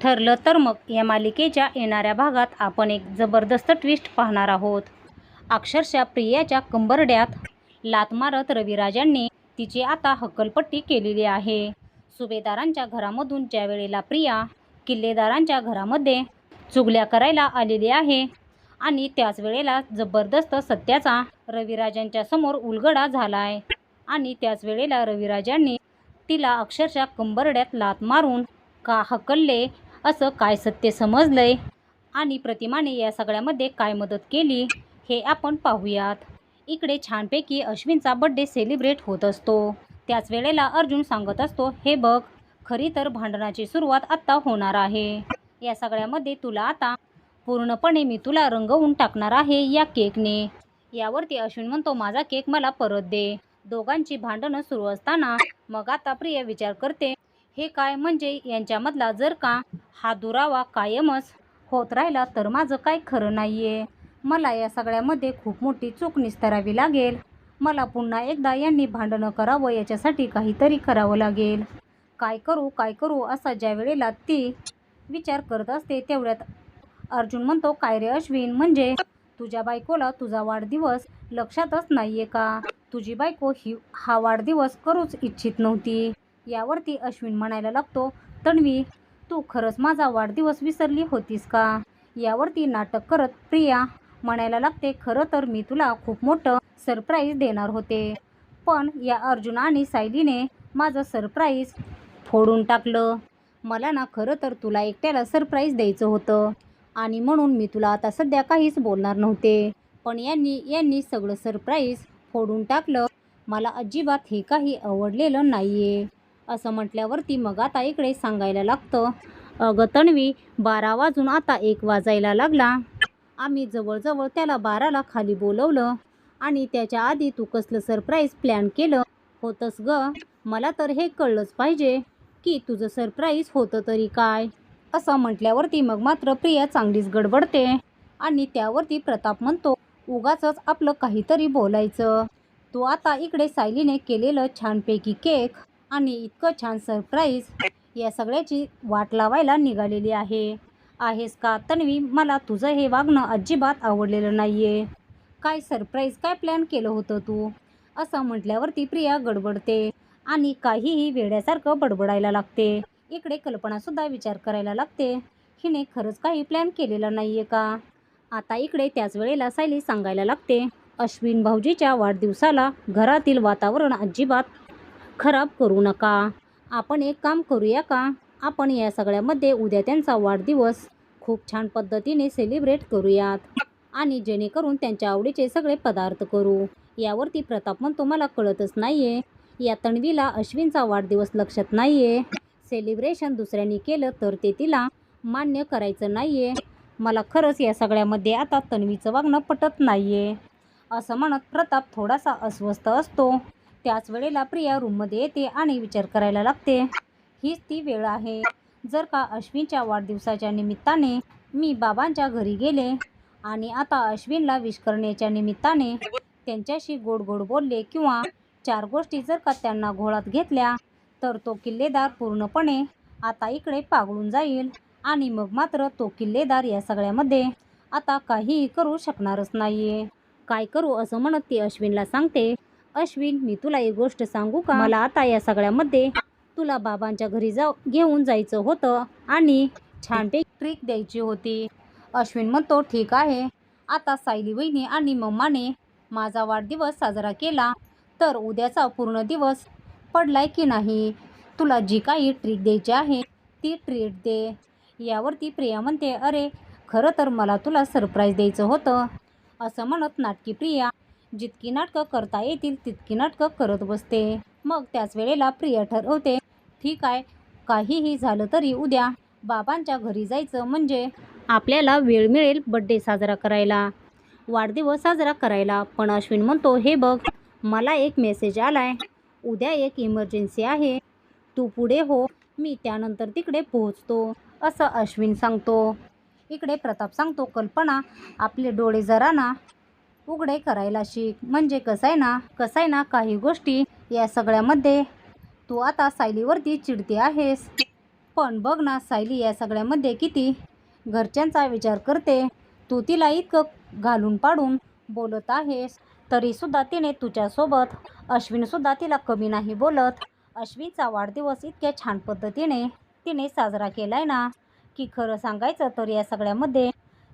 ठरलं तर मग या मालिकेच्या येणाऱ्या भागात आपण एक जबरदस्त ट्विस्ट पाहणार आहोत. अक्षरशः प्रियाच्या कंबरड्यात लात मारत रविराजांनी तिची आता हक्कलपट्टी केलेली आहे. सुभेदारांच्या घरामधून ज्या वेळेला प्रिया किल्लेदारांच्या घरामध्ये चुगल्या करायला आलेली आहे आणि त्याच वेळेला जबरदस्त सत्याचा रविराजांच्या समोर उलगडा झाला आहे आणि त्याच वेळेला रविराजांनी तिला अक्षरशः कंबरड्यात लात मारून का हकलले असं काय सत्य समजलंय? आणि प्रतिमाने या सगळ्यामध्ये काय मदत केली? हे आपण पाहूयात. इकडे छानपैकी अश्विनचा बड्डे सेलिब्रेट होत असतो. त्याच वेळेला अर्जुन सांगत असतो हे बघ खरी तर भांडणाची सुरुवात आत्ता होणार आहे. या सगळ्यामध्ये तुला आता पूर्णपणे मी तुला रंगवून टाकणार आहे या केकने. यावरती अश्विन म्हणतो माझा केक मला परत दे. दोघांची भांडणं सुरू असताना मग आता प्रिय विचार करते हे काय? म्हणजे यांच्यामधला जर का हा दुरावा कायमच होत राहिला तर माझं काय खरं नाही आहे मला या सगळ्यामध्ये खूप मोठी चूक निस्तरावी लागेल. मला पुन्हा एकदा यांनी भांडणं करावं याच्यासाठी काहीतरी करावं लागेल. काय करू काय करू असा ज्या वेळेला ती विचार करत असते तेवढ्यात अर्जुन म्हणतो काय रे अश्विन म्हणजे तुझ्या बायकोला तुझा वाढदिवस लक्षातच नाहीये का? तुझी बायको ही हा वाढदिवस करूच इच्छित नव्हती. यावरती अश्विन म्हणायला लागतो तन्वी तू खरंच माझा वाढदिवस विसरली होतीस का? यावरती नाटक करत प्रिया म्हणायला लागते खरं तर मी तुला खूप मोठं सरप्राईज देणार होते. पण या अर्जुन आणि सायलीने माझं सरप्राईज फोडून टाकलं. मला ना खरं तर तुला एकट्याला सरप्राईज द्यायचं होतं आणि म्हणून मी तुला आता सध्या काहीच बोलणार नव्हते. पण यांनी यांनी सगळं सरप्राईज फोडून टाकलं. मला अजिबात हे काही आवडलेलं नाही आहे असं म्हटल्यावरती मग आता इकडे सांगायला लागतं. अगं तन्वी बारा वाजून आता एक वाजायला लागला. आम्ही जवळजवळ त्याला बाराला खाली बोलवलं आणि त्याच्या आधी तू कसलं सरप्राईज प्लॅन केलं होतंस ग? मला तर हे कळलंच पाहिजे की तुझं सरप्राईज होतं तरी काय? असं म्हटल्यावरती मग मात्र प्रिया चांगलीच गडबडते आणि त्यावरती प्रताप म्हणतो उगाचच आपलं काहीतरी बोलायचं. तू आता इकडे सायलीने केलेलं छानपैकी केक आणि इतकं छान सरप्राईज या सगळ्याची वाट लावायला निघालेली आहे. आहेस का? तन्वी मला तुझं हे वागणं अजिबात आवडलेलं नाही आहे काय सरप्राईज काय प्लॅन केलं होतं तू? असं म्हटल्यावरती प्रिया गडबडते आणि काहीही वेड्यासारखं बडबडायला लागते. इकडे कल्पनासुद्धा विचार करायला लागते. हिने खरंच काही प्लॅन केलेला नाही आहे का? आता इकडे त्याच वेळेला सायली सांगायला लागते अश्विन भाऊजीच्या वाढदिवसाला घरातील वातावरण अजिबात खराब करू नका. आपण एक काम करूया का? आपण या सगळ्यामध्ये उद्या त्यांचा वाढदिवस खूप छान पद्धतीने सेलिब्रेट करूयात. आणि जेणेकरून त्यांच्या आवडीचे सगळे पदार्थ करू. यावरती प्रताप म्हणतो मला कळतच नाही आहे या तणवीला अश्विनचा वाढदिवस लक्षात नाही आहे सेलिब्रेशन दुसऱ्यांनी केलं तर ते तिला मान्य करायचं नाही आहे मला खरंच या सगळ्यामध्ये आता तन्वीचं वागणं पटत नाही आहे असं म्हणत प्रताप थोडासा अस्वस्थ असतो. त्याच वेळेला प्रिया रूममध्ये येते आणि विचार करायला लागते. हीच ती वेळ आहे. जर का अश्विनच्या वाढदिवसाच्या निमित्ताने मी बाबांच्या घरी गेले आणि आता अश्विनला विश करण्याच्या निमित्ताने त्यांच्याशी गोड गोड बोलले किंवा चार गोष्टी जर का त्यांना घोळात घेतल्या तर तो किल्लेदार पूर्णपणे आता इकडे पागळून जाईल आणि मग मात्र तो किल्लेदार या सगळ्यामध्ये आता काहीही करू शकणारच नाही आहे काय करू असं म्हणत ती अश्विनला सांगते. अश्विन मी तुला एक गोष्ट सांगू का? मला आता या सगळ्यामध्ये तुला बाबांच्या घरी जाऊ घेऊन जायचं होतं आणि छानपैकी ट्रिक द्यायची होती. अश्विन म्हणतो ठीक आहे. आता सायली वहिनी आणि मम्माने माझा वाढदिवस साजरा केला. तर उद्याचा पूर्ण दिवस पडलाय की नाही? तुला जी काही ट्रीट द्यायची आहे ती ट्रीट दे. यावरती प्रिया म्हणते अरे खरं तर मला तुला सरप्राईज द्यायचं होतं. असं म्हणत नाटकी प्रिया जितकी नाटकं करता येतील तितकी नाटकं करत बसते. मग त्याच वेळेला प्रिया ठरवते ठीक आहे काहीही झालं तरी उद्या बाबांच्या घरी जायचं म्हणजे आपल्याला वेळ मिळेल बड्डे साजरा करायला. वाढदिवस साजरा करायला. पण अश्विन म्हणतो हे बघ मला एक मेसेज आलाय. उद्या एक इमर्जन्सी आहे. तू पुढे हो मी त्यानंतर तिकडे पोहोचतो असं अश्विन सांगतो. इकडे प्रताप सांगतो कल्पना आपले डोळे जरा ना उघडे करायला शिक. म्हणजे कसं आहे ना कसं आहे ना काही गोष्टी या सगळ्यामध्ये तू आता सायलीवरती चिडते आहेस. पण बघ ना सायली या सगळ्यामध्ये किती घरच्यांचा विचार करते. तू तिला इतकं घालून पाडून बोलत आहेस तरीसुद्धा तिने तुझ्यासोबत अश्विनसुद्धा तिला कमी नाही बोलत. अश्विनचा वाढदिवस इतक्या छान पद्धतीने तिने साजरा केला आहे ना की खरं सांगायचं तर या सगळ्यामध्ये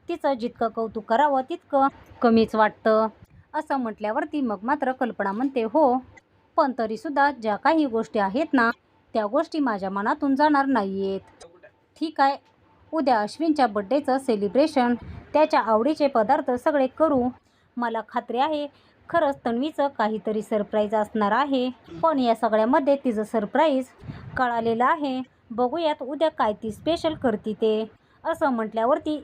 तिचं जितकं कौतुक करावं तितकं कमीच वाटतं. असं म्हटल्यावरती मग मात्र कल्पना म्हणते हो पण तरीसुद्धा ज्या काही गोष्टी आहेत ना त्या गोष्टी माझ्या मनातून जाणार नाही आहेत ठीक आहे उद्या अश्विनच्या बड्डेचं सेलिब्रेशन त्याच्या आवडीचे पदार्थ सगळे करू. मला खात्री आहे खरंच तन्वीचं काहीतरी सरप्राईज असणार आहे. पण या सगळ्यामध्ये तिचं सरप्राईज कळालेलं आहे. बघूयात उद्या काय ती स्पेशल करते ते. असं म्हटल्यावरती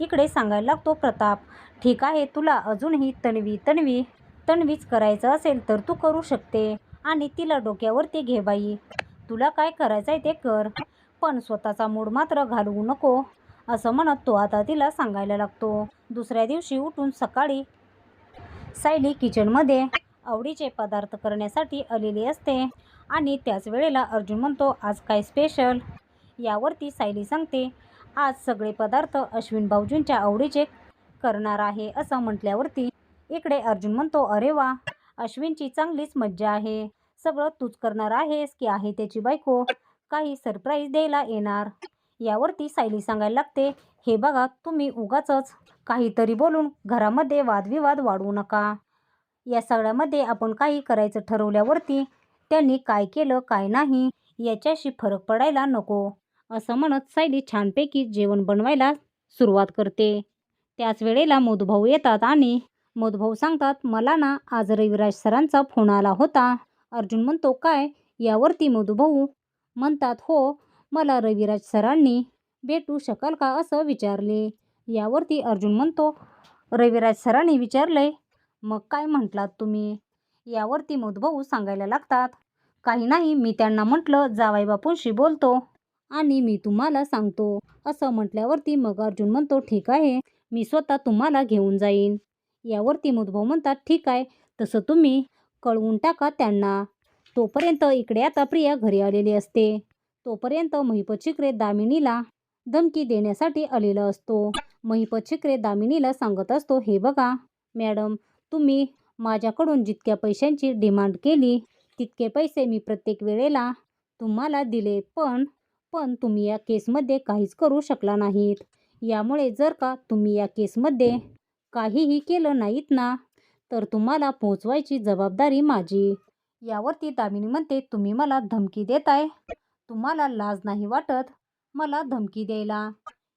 इकडे सांगायला लागतो प्रताप ठीक आहे तुला अजूनही तन्वी तन्वी तन्वीच करायचं असेल तर तू करू शकते. आणि तिला डोक्यावरती घे बाई तुला काय करायचं आहे ते कर पण स्वतःचा मूड मात्र घालवू नको. असं म्हणत तो आता तिला सांगायला लागतो. दुसऱ्या दिवशी उठून सकाळी सायली किचनमध्ये आवडीचे पदार्थ करण्यासाठी आलेली असते आणि त्याच वेळेला अर्जुन म्हणतो आज काय स्पेशल? यावरती सायली सांगते आज सगळे पदार्थ अश्विन भाऊजींच्या आवडीचे करणार आहे असं म्हटल्यावरती इकडे अर्जुन म्हणतो अरे वा अश्विनची चांगलीच मज्जा आहे. सगळं तूच करणार आहेस की आहे त्याची बायको? काही सरप्राईज द्यायला येणार. यावरती सायली सांगायला लागते हे बघा तुम्ही उगाचच काहीतरी बोलून घरामध्ये वादविवाद वाढवू नका. या सगळ्यामध्ये आपण काही करायचं ठरवल्यावरती त्यांनी काय केलं काय नाही याच्याशी फरक पडायला नको. असं म्हणत सायली छानपैकी जेवण बनवायला सुरुवात करते. त्याच वेळेला मधुभाऊ येतात आणि मधुभाऊ सांगतात मला ना आज रविराज सरांचा फोन आला होता. अर्जुन म्हणतो काय? यावरती मधुभाऊ म्हणतात हो मला रविराज सरांनी भेटू शकाल का असं विचारले. यावरती अर्जुन म्हणतो रविराज सरांनी विचारले मग काय म्हटलात तुम्ही? यावरती मधुभाऊ सांगायला लागतात काही नाही मी त्यांना म्हटलं जावाई बापूंशी बोलतो. आणि मी तुम्हाला सांगतो. असं म्हटल्यावरती मग अर्जुन म्हणतो ठीक आहे मी स्वतः तुम्हाला घेऊन जाईन. यावरती मधुभाऊ म्हणतात ठीक आहे तसं तुम्ही कळवून टाका त्यांना. तोपर्यंत इकडे आता प्रिया घरी आलेली असते. तोपर्यंत महिपचिक्रे दामिनीला धमकी देण्यासाठी आलेला असतो. महिपत शिकरे दामिनीला सांगत असतो हे बघा मॅडम तुम्ही माझ्याकडून जितक्या पैशांची डिमांड केली तितके पैसे मी प्रत्येक वेळेला तुम्हाला दिले पण पण तुम्ही या केसमध्ये काहीच करू शकला नाहीत. यामुळे जर का तुम्ही या केसमध्ये काहीही केलं नाहीत ना तर तुम्हाला पोहोचवायची जबाबदारी माझी. यावरती दामिनी म्हणते तुम्ही मला धमकी देताय? तुम्हाला लाज नाही वाटत? मला धमकी द्यायला.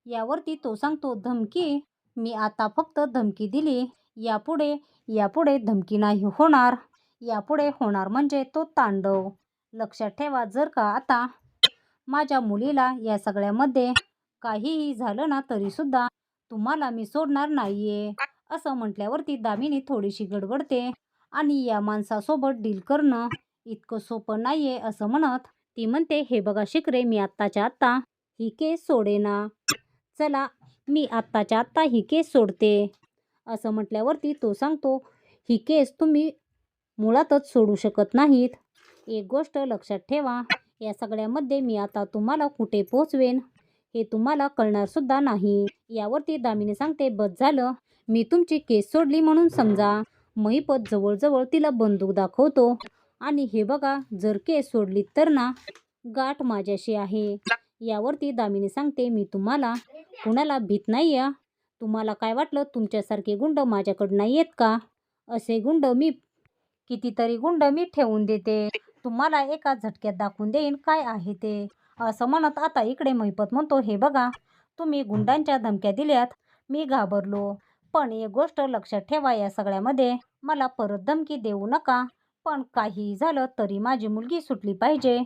यावरती तो सांगतो धमकी? मी आता फक्त धमकी दिली. यापुढे यापुढे धमकी नाही होणार. यापुढे होणार म्हणजे तो तांडव. लक्षात ठेवा जर का आता माझ्या मुलीला या सगळ्यामध्ये काहीही झालं ना तरीसुद्धा तुम्हाला मी सोडणार नाहीये. असं म्हटल्यावरती दामिनी थोडीशी गडबडते आणि या माणसासोबत डील करणं इतकं सोपं नाहीये असं म्हणत ती म्हणते हे बघा शिकरे मी आत्ताच्या आत्ता ही केस सोडेना. चला मी आत्ताच्या आत्ता ही केस सोडते. असं म्हटल्यावरती तो सांगतो ही केस तुम्ही मुळातच सोडू शकत नाहीत. एक गोष्ट लक्षात ठेवा या सगळ्यामध्ये मी आता तुम्हाला कुठे पोचवेन हे तुम्हाला कळणार सुद्धा नाही. यावरती दामिनी सांगते बस झालं. मी तुमची केस सोडली म्हणून समजा. महिपत जवळजवळ तिला बंदूक दाखवतो. आणि हे बघा जर केस सोडली तर ना गाठ माझ्याशी आहे. यावरती दामिनी सांगते मी तुम्हाला कुणाला भीत नाही आहे तुम्हाला काय वाटलं? तुमच्यासारखे गुंड माझ्याकडं नाही आहेत का? असे गुंड मी कितीतरी गुंड मी ठेवून देते. तुम्हाला एका झटक्यात दाखवून देईन काय आहे ते. असं म्हणत आता इकडे महिपत म्हणतो हे बघा तुम्ही गुंडांच्या धमक्या दिल्यात मी घाबरलो. पण एक गोष्ट लक्षात ठेवा या सगळ्यामध्ये मला परत धमकी देऊ नका. पण काहीही झालं तरी माझी मुलगी सुटली पाहिजे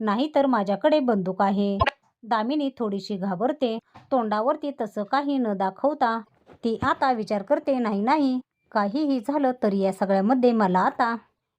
नाहीतर माझ्याकडे बंदूक आहे. दामिनी थोडीशी घाबरते. तोंडावरती तसं काही न दाखवता ती आता विचार करते नाही नाही काहीही झालं तरी या सगळ्यामध्ये मला आता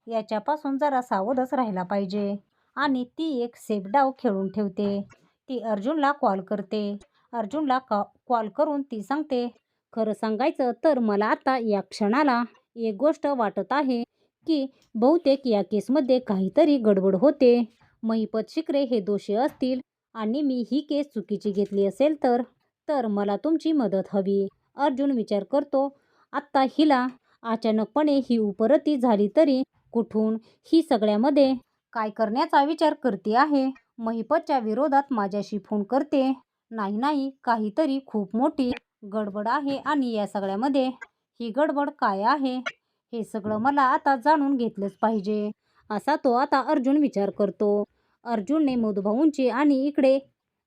याच्यापासून जरा सावधच राहिला पाहिजे. आणि ती एक सेफ डाव खेळून ठेवते. ती अर्जुनला कॉल करते. अर्जुनला कॉ कॉल करून ती सांगते खरं सांगायचं तर मला आता या क्षणाला एक गोष्ट वाटत आहे की बहुतेक या केसमध्ये काहीतरी गडबड होते. महिपत शिकरे हे दोषी असतील आणि मी ही केस चुकीची घेतली असेल तर तर मला तुमची मदत हवी. अर्जुन विचार करतो आत्ता हिला अचानकपणे ही उपरती झाली तरी कुठून? ही सगळ्यामध्ये काय करण्याचा विचार करते आहे. महिपतच्या विरोधात माझ्याशी फोन करते. नाही नाही काहीतरी खूप मोठी गडबड आहे आणि या सगळ्यामध्ये ही गडबड काय आहे? हे सगळं मला आता जाणून घेतलंच पाहिजे. असा तो आता अर्जुन विचार करतो. अर्जुनने मधुभाऊंची आणि इकडे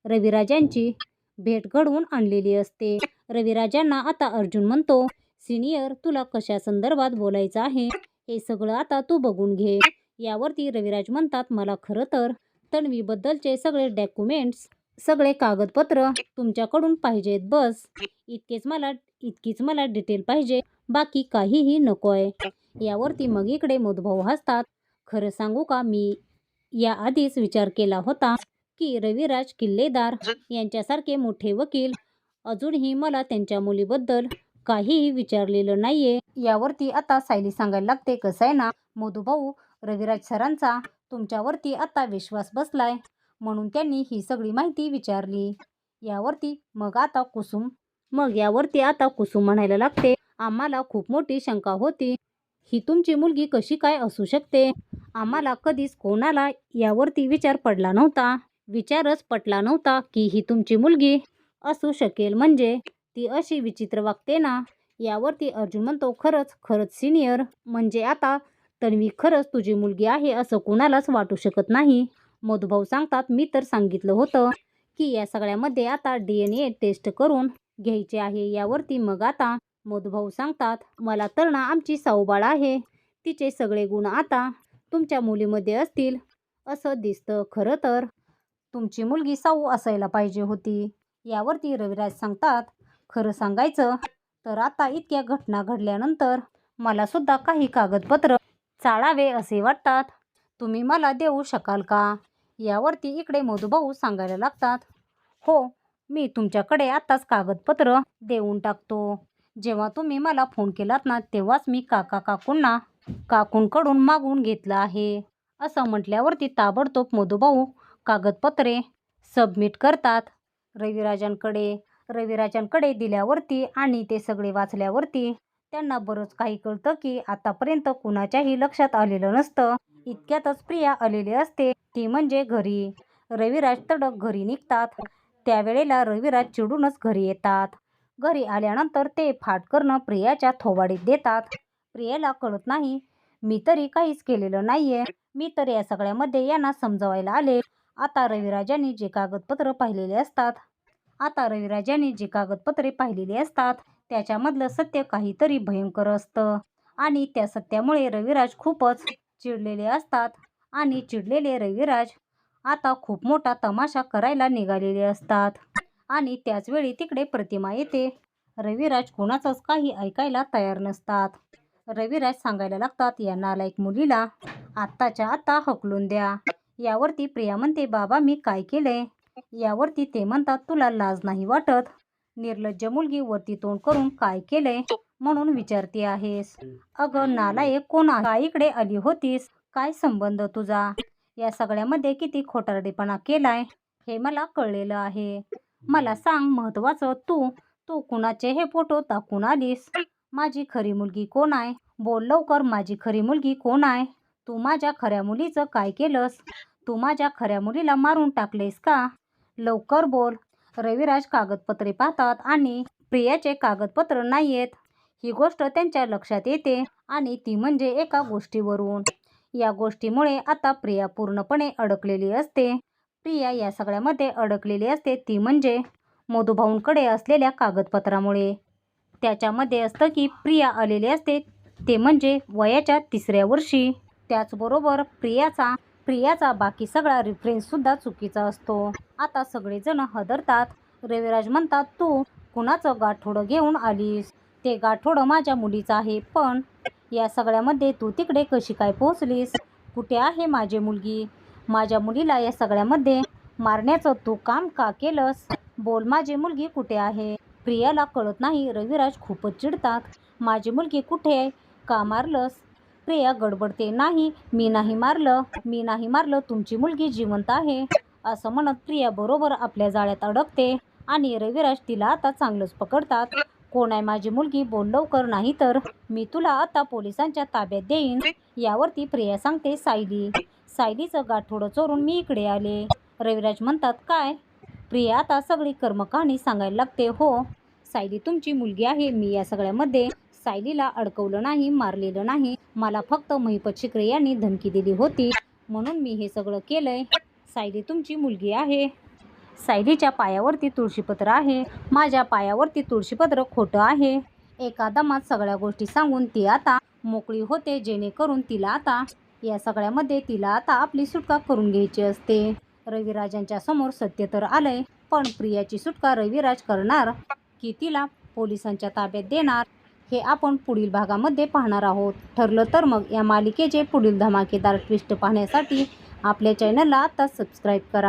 रविराजांची भेट घडवून आणलेली असते. रविराजांना आता अर्जुन म्हणतो सिनियर तुला कशा संदर्भात बोलायचं आहे? हे सगळं आता तू बघून घे. यावरती रविराज म्हणतात मला खरं तर तन्वीबद्दलचे सगळे डॉक्युमेंट्स सगळे कागदपत्र तुमच्याकडून पाहिजेत बस. इतकेच मला इतकीच मला डिटेल पाहिजे बाकी काहीही नको आहे यावरती मग इकडे मधुभाऊ हसतात. खरं सांगू का मी याआधीच विचार केला होता की रविराज किल्लेदार यांच्यासारखे मोठे वकील अजूनही मला त्यांच्या मुलीबद्दल काहीही विचारलेलं नाहीये. यावरती आता सायली सांगायला लागते कसं आहे ना मधुभाऊ रविराज सरांचा तुमच्यावरती आता विश्वास बसलाय म्हणून त्यांनी ही सगळी माहिती विचारली. यावरती मग आता कुसुम मग यावरती आता कुसुम म्हणायला लागते आम्हाला खूप मोठी शंका होती. ही तुमची मुलगी कशी काय असू शकते? आम्हाला कधीच कोणाला यावरती विचार पडला नव्हता. विचारच पटला नव्हता की ही तुमची मुलगी असू शकेल म्हणजे ती अशी विचित्र वागते ना यावरती अर्जुन म्हणतो खरंच खरंच सिनियर म्हणजे आता तन्वी खरंच तुझी मुलगी आहे असं कोणालाच वाटू शकत नाही. मधुभाऊ सांगतात मी तर सांगितलं होतं की या सगळ्यामध्ये आता डी एन ए टेस्ट करून घ्यायचे आहे. यावरती मग आता मधुभाऊ सांगतात मला तर ना आमची साऊबाळ आहे. तिचे सगळे गुण आता तुमच्या मुलीमध्ये असतील. असं दिसतं खरं तर. तुमची मुलगी साऊ असायला पाहिजे होती. यावरती रविराज सांगतात खरं सांगायचं तर आता इतक्या घटना घडल्यानंतर मला सुद्धा काही कागदपत्र चाळावे असे वाटतात. तुम्ही मला देऊ शकाल का? यावरती इकडे मधुभाऊ सांगायला लागतात. हो मी तुमच्याकडे आत्ताच कागदपत्र देऊन टाकतो. जेव्हा तुम्ही मला फोन केलात ना तेव्हाच मी काका काकूंना काकूंकडून मागून घेतलं आहे. असं म्हटल्यावरती ताबडतोब मधुभाऊ कागदपत्रे सबमिट करतात. रविराजांकडे रविराजांकडे दिल्यावरती आणि ते सगळे वाचल्यावरती त्यांना बरंच काही कळतं की आतापर्यंत कुणाच्याही लक्षात आलेलं नसतं. इतक्यातच प्रिया आलेली असते. ती म्हणजे घरी. रविराज तडक घरी निघतात. त्यावेळेला रविराज चिडूनच घरी येतात. घरी आल्यानंतर ते फाटकरणं प्रियाच्या थोबाडीत देतात. प्रियाला कळत नाही मी तरी काहीच केलेलं नाहीये. मी तर या सगळ्यामध्ये यांना समजवायला आले. आता रविराजांनी जे कागदपत्र पाहिलेले असतात आता रविराजांनी जी कागदपत्रे पाहिलेली असतात त्याच्यामधलं सत्य काहीतरी भयंकर असतं. आणि त्या सत्यामुळे रविराज खूपच चिडलेले असतात. आणि चिडलेले रविराज आता खूप मोठा तमाशा करायला निघालेले असतात. आणि त्याचवेळी तिकडे प्रतिमा येते. रविराज कोणाचंच काही ऐकायला तयार नसतात. रविराज सांगायला लागतात या नालायक मुलीला. आत्ताच्या आत्ता हकलून द्या. यावरती प्रिया म्हणते बाबा मी काय केलंय? यावरती ते म्हणतात तुला लाज नाही वाटत? निर्लज्ज मुलगी वरती तोंड करून काय केलंय म्हणून विचारते आहेस? अगं नालायक कोणा काय इकडे आली होतीस? काय संबंध तुझा? या सगळ्यामध्ये किती खोटारडेपणा केलाय? हे मला कळलेलं आहे. मला सांग महत्वाचं तू तू कुणाचे हे फोटो टाकून आलीस? माझी खरी मुलगी कोण आहे? बोल लवकर माझी खरी मुलगी कोण आहे? तू माझ्या खऱ्या मुलीचं काय केलंस? तू माझ्या खऱ्या मुलीला मारून टाकलेस का? लवकर बोल. रविराज कागदपत्रे पाहतात आणि प्रियाचे कागदपत्र नाही आहेत ही गोष्ट त्यांच्या लक्षात येते आणि ती म्हणजे एका गोष्टीवरून. या गोष्टीमुळे आता प्रिया पूर्णपणे अडकलेली असते. प्रिया या सगळ्यामध्ये अडकलेली असते ती म्हणजे मधुभाऊंकडे असलेल्या कागदपत्रामुळे. त्याच्यामध्ये असतं की प्रिया आलेली असते ते म्हणजे वयाच्या तिसऱ्या वर्षी. त्याचबरोबर प्रियाचा प्रियाचा बाकी सगळा रेफरन्ससुद्धा चुकीचा असतो. आता सगळेजण हदरतात. रविराज म्हणतात तू कुणाचं गाठोडं घेऊन आलीस? ते गाठोडं माझ्या मुलीचं आहे पण या सगळ्यामध्ये तू तिकडे कशी काय पोहोचलीस? कुठे आहे माझी मुलगी? माझ्या मुलीला या सगळ्यामध्ये मारण्याचं तू काम का केलंस? बोल माझी मुलगी कुठे आहे? प्रियाला कळत नाही. रविराज खूपच चिडतात. माझी मुलगी कुठे? आहे का मारलंस? प्रिया गडबडते. नाही मी नाही मारलं. मी नाही मारलं. तुमची मुलगी जिवंत आहे. असं म्हणत प्रिया बरोबर आपल्या जाळ्यात अडकते आणि रविराज तिला आता चांगलंच पकडतात. कोण आहे माझी मुलगी? बोल लवकर. नाही तर मी तुला आता पोलिसांच्या ताब्यात देईन. यावरती प्रिया सांगते सायली. सायलीचं गाठोडं चोरून मी इकडे आले. रविराज म्हणतात काय? प्रिया आता सगळी कर्मकहाणी सांगायला लागते. हो सायली तुमची मुलगी आहे. मी या सगळ्यामध्ये सायलीला अडकवलं नाही मारलेलं नाही. मला फक्त महिपत शिकरे यांनी धमकी दिली होती. म्हणून मी हे सगळं केलंय. सायली तुमची मुलगी आहे. सायलीच्या पायावरती तुळशीपत्र आहे. माझ्या पायावरती तुळशीपत्र खोटं आहे. एका दमात सगळ्या गोष्टी सांगून ती आता मोकळी होते जेणेकरून तिला आता या सगळ्यामध्ये तिला आता आपली सुटका करून घ्यायची असते. रविराजांच्या समोर सत्य तर आलंय पण प्रियाची सुटका रविराज करणार की तिला पोलिसांच्या ताब्यात देणार? हे आपण पुढील भागामध्ये पाहणार आहोत. ठरलं तर मग या मालिकेचे पुढील धमाकेदार ट्विस्ट पाहण्यासाठी आपल्या चॅनलला आता सबस्क्राईब करा.